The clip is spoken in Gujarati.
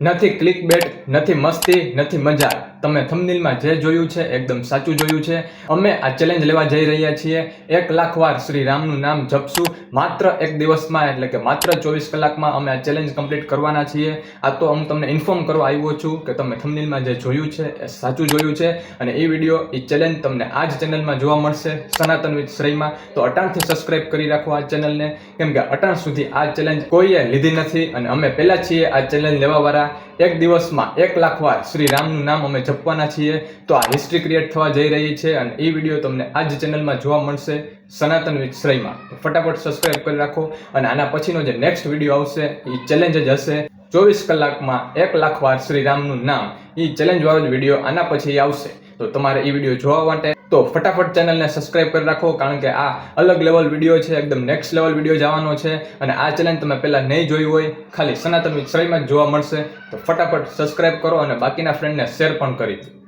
નથી ક્લિક બેટ નથી મસ્તી નથી મજા તમે થંબનેલમાં જે જોયું છે, એકદમ સાચું જોયું છે. અમે આ ચેલેન્જ લેવા જઈ રહ્યા છીએ. એક લાખ વાર શ્રી રામનું નામ જપશું. માત્ર એક દિવસમાં, એટલે કે માત્ર ચોવીસ કલાકમાં અમે આ ચેલેન્જ કમ્પ્લીટ કરવાના છીએ. આ તો હું તમને ઇન્ફોર્મ કરવા આવ્યો છું કે તમે થંબનેલમાં જે જોયું છે, એ સાચું જોયું છે. અને એ વીડિયો એ ચેલેન્જ તમને આ જ ચેનલમાં જોવા મળશે, સનાતન વિથ શ્રેયમાં. તો અટાણથી સબસ્ક્રાઇબ કરી રાખો આ ચેનલને કેમ કે અટાણ સુધી આ ચેલેન્જ કોઈએ લીધી નથી. અને અમે પહેલાં છીએ આ ચેલેન્જ લેવાવાળા. એક દિવસમાં એક લાખ વાર શ્રી રામનું નામ અમે જપવાના છીએ. તો આ હિસ્ટ્રી ક્રિએટ થવા જઈ રહી છે અને એ વીડિયો તમને આ જ ચેનલમાં જોવા મળશે સનાતન વિશ્રયમાં. ફટાફટ સબસ્ક્રાઇબ કરી રાખો અને આના પછીનો જે નેક્સ્ટ વીડિયો આવશે, એ ચેલેન્જ જ હશે. ચોવીસ કલાકમાં એક લાખ વાર શ્રીરામનું નામ એ ચેલેન્જ વાળો જ વીડિયો આના પછી આવશે. તો તમારે એ વીડિયો જોવા માટે તો ફટાફટ ચેનલને સબસ્ક્રાઇબ કરી રાખો, કારણ કે આ અલગ લેવલ વીડિયો છે, એકદમ નેક્સ્ટ લેવલ વીડિયો જવાનો છે, અને આ ચેલેન્જ તમે પહેલાં નહીં જોયું હોય, ખાલી સનાતન વિશ્રયમાં જ જોવા મળશે. તો ફટાફટ સબસ્ક્રાઇબ કરો અને બાકીના ફ્રેન્ડને શેર પણ કરી દો.